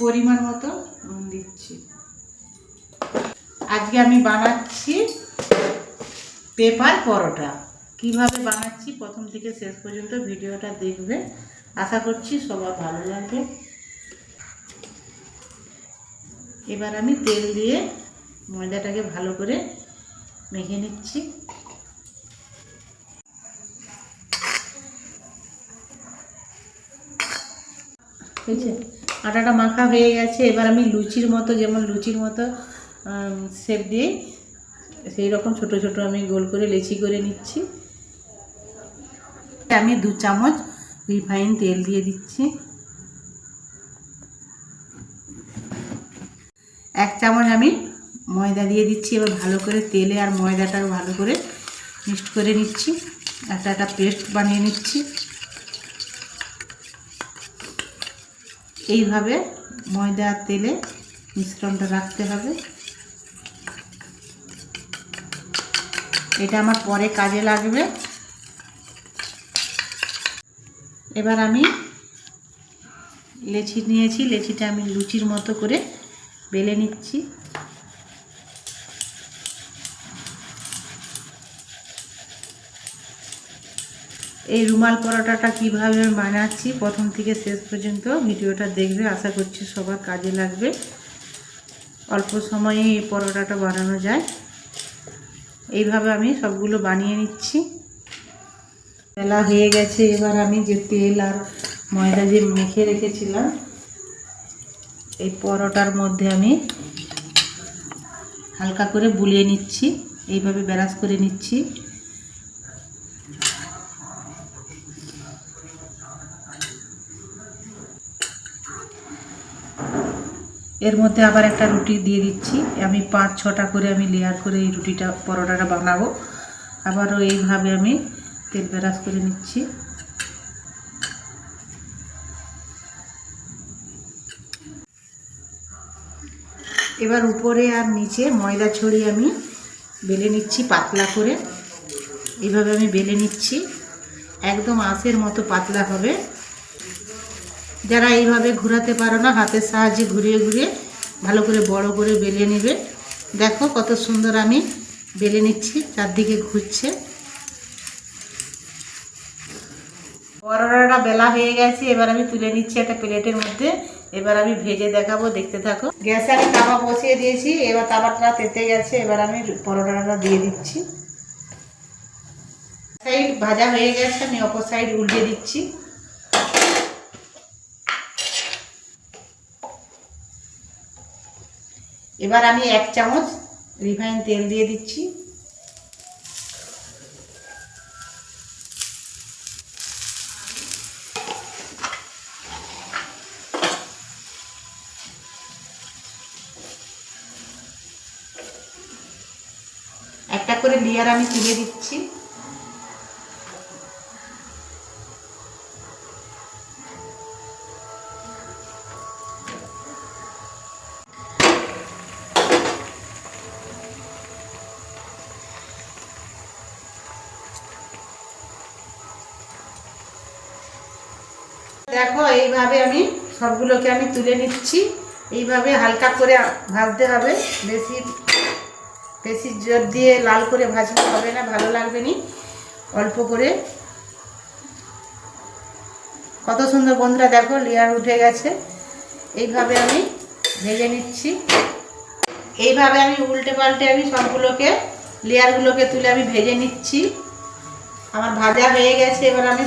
পরিমাণ মতো নুন দিচ্ছি। আজকে আমি বানাচ্ছি পেপার পরোটা। কীভাবে বানাচ্ছি প্রথম থেকে শেষ পর্যন্ত ভিডিওটা দেখবে। আশা করছি সবার ভালো লাগবে। এবার আমি তেল দিয়ে ময়দাটাকে ভালো করে মেখে নিচ্ছি। হয়েছে? আটাটা মাখা হয়ে গেছে, এবার আমি লুচির মতো, যেমন লুচির মতো শেপ দিয়ে সেই রকম ছোট ছোট আমি গোল করে লেচি করে নিচ্ছি। আমি দু চামচ রিফাইন তেল দিয়ে দিচ্ছি। এক চামচ আমি ময়দা দিয়ে দিচ্ছি, এবার ভালো করে তেলে আর ময়দাটা ভালো করে মিক্সড করে নিচ্ছি। একটা একটা পেস্ট বানিয়ে নিচ্ছি। এইভাবে ময়দা আর তেলে মিশ্রণটা রাখতে হবে। এটা আমার পরে কাজে লাগবে। এবার আমি লেচি নিয়েছি, লেচিটা আমি লুচির মতো করে বেলে নিচ্ছি। এই রুমাল পরোটাটা কীভাবে বানাচ্ছি প্রথম থেকে শেষ পর্যন্ত ভিডিওটা দেখবে, আশা করছি সবার কাজে লাগবে। অল্প সময়ে এই পরোটাটা বানানো যায়। এইভাবে আমি সবগুলো বানিয়ে নিচ্ছি। বেলা হয়ে গেছে, এবার আমি যে তেল আর ময়দা যে মেখে রেখেছিলাম, এই পরোটার মধ্যে আমি হালকা করে বুলিয়ে নিচ্ছি। এইভাবে ব্যারাস করে নিচ্ছি। এর মধ্যে আবার একটা রুটি দিয়ে দিচ্ছি। আমি পাঁচ, ছটা করে আমি লেয়ার করে এই রুটিটা, পরোটাটা বানাবো। আবারও এইভাবে আমি তেল ব্যারাস করে নিচ্ছি। এবার উপরে আর নিচে ময়দা ছড়িয়ে আমি বেলে নিচ্ছি পাতলা করে। এইভাবে আমি বেলে নিচ্ছি। একদম আঁশের মতো পাতলা হবে। যারা এইভাবে ঘোরাতে পারো না, হাতের সাহায্যে ঘুরিয়ে ঘুরিয়ে ভালো করে বড় করে বেলে নেবে। দেখো কত সুন্দর আমি বেলে নিচ্ছি, চারদিকে ঘুরছে। পরোটাটা বেলা হয়ে গেছে, এবার আমি তুলে নিচ্ছি একটা প্লেটের মধ্যে। এবার আমি ভেজে দেখাবো, দেখতে থাকো। গ্যাসে আমি তাওয়া বসিয়ে দিয়েছি, এবার তাওয়াটা তেতে গেছে, এবার আমি পরোটাটা দিয়ে দিচ্ছি। সাইড ভাজা হয়ে গেছে, আমি অপর সাইড উল্টে দিচ্ছি। এবার আমি এক চামচ রিফাইন তেল দিয়ে দিচ্ছি। একটা করে লেয়ার আমি তুলে দিচ্ছি। দেখো, এইভাবে আমি সবগুলোকে আমি তুলে নিচ্ছি। এইভাবে হালকা করে ভাজতে হবে। বেশি বেশি জোর দিয়ে লাল করে ভাজলে হবে না, ভালো লাগবে নি। অল্প করে। কত সুন্দর বন্ধুরা, দেখো লেয়ার উঠে গেছে। এইভাবে আমি ভেজে নিচ্ছি। এইভাবে আমি উল্টে পাল্টে আমি সবগুলোকে লেয়ারগুলোকে তুলে আমি ভেজে নিচ্ছি। আমার ভাজা হয়ে গেছে, এবার আমি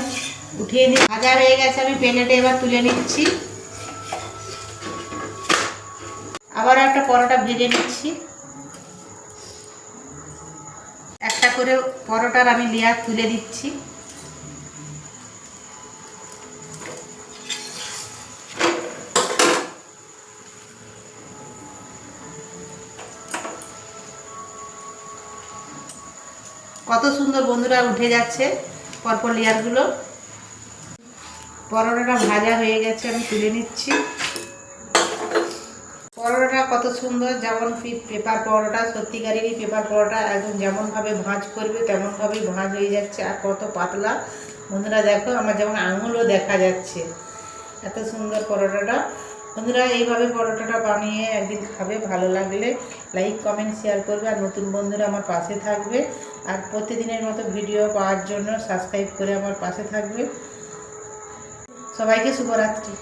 উঠিয়ে নিই। ভাজা হয়ে গেছে, আমি প্লেটে এবার তুলে নিচ্ছি। আবার একটা পরোটা ভেজে নিচ্ছি। একটা করে পরোটার আমি লেয়ার তুলে দিচ্ছি। কত সুন্দর বন্ধুরা উঠে যাচ্ছে পরপর লেয়ারগুলো পরোটাটা ভাজা হয়ে গেছে, আমি তুলে নিচ্ছি। পরোটাটা কত সুন্দর, যেমন পেপার পরোটা, সত্যিকারেরই পেপার পরোটা একদম যেমনভাবে ভাঁজ করবে, তেমনভাবেই ভাঁজ হয়ে যাচ্ছে, আর কত পাতলা। বন্ধুরা দেখো, আমার যেমন আঙুলও দেখা যাচ্ছে, এত সুন্দর পরোটাটা। বন্ধুরা, এইভাবে পরোটাটা বানিয়ে একদিন খাবে, ভালো লাগলে লাইক, কমেন্ট, শেয়ার করবে, আর নতুন বন্ধুরা আমার পাশে থাকবে। আর প্রতিদিনের মতো ভিডিও পাওয়ার জন্য সাবস্ক্রাইব করে আমার পাশে থাকবে। সবাইকে শুভরাত্রি।